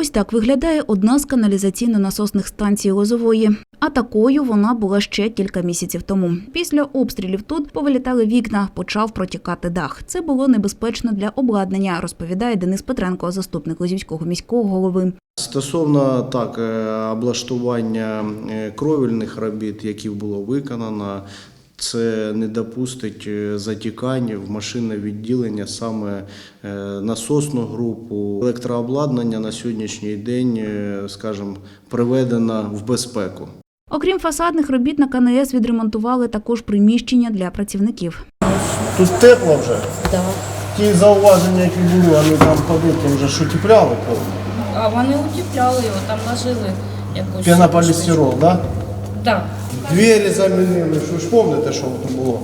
Ось так виглядає одна з каналізаційно-насосних станцій Лозової. А такою вона була ще кілька місяців тому. Після обстрілів тут повилітали вікна, почав протікати дах. Це було небезпечно для обладнання, розповідає Денис Петренко, заступник Лозівського міського голови. Стосовно так е, облаштування е, кровельних робіт, які було виконано, це не допустить е, затікань в машинне відділення саме е, насосну групу. Електрообладнання на сьогоднішній день, е, скажімо, приведено в безпеку. Окрім фасадних робіт на КНС відремонтували також приміщення для працівників. Тут тепло вже. Да. Ті зауваження, які були, вони там по вже ж утепляли. А вони утепляли його, там ложили якусь. Пенополістирол, так? Да? Так. Двері замінили, що ж пам'ятаєте, що тут було?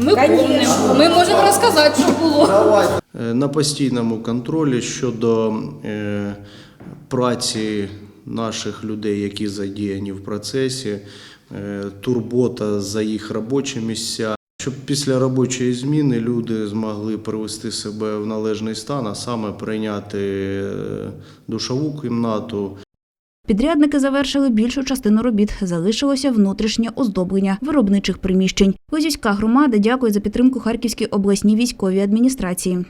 Ми помнимо. Ми можемо розказати, що було. Е, На постійному контролі щодо е, праці наших людей, які задіяні в процесі, е, турбота за їх робочі місця. Щоб після робочої зміни люди змогли привести себе в належний стан, а саме прийняти е, душову кімнату, Підрядники завершили більшу частину робіт. Залишилося внутрішнє оздоблення виробничих приміщень. Лозівська громада дякує за підтримку Харківській обласній військовій адміністрації.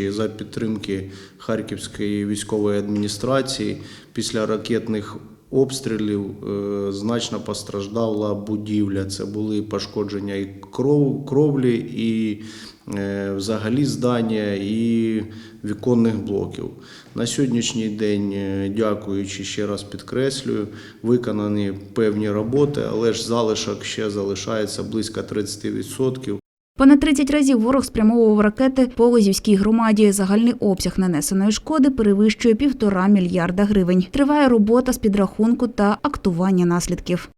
За підтримки Харківської військової адміністрації після ракетних обстрілів е, значно постраждала будівля. Це були пошкодження і кров, кровлі, і взагалі здання, і віконних блоків. На сьогоднішній день, е, дякуючи ще раз підкреслюю, виконані певні роботи, але ж залишок ще залишається близько 30%. Понад 30 разів ворог спрямовував ракети по Лозівській громаді. Загальний обсяг нанесеної шкоди перевищує півтора мільярда гривень. Триває робота з підрахунку та актування наслідків.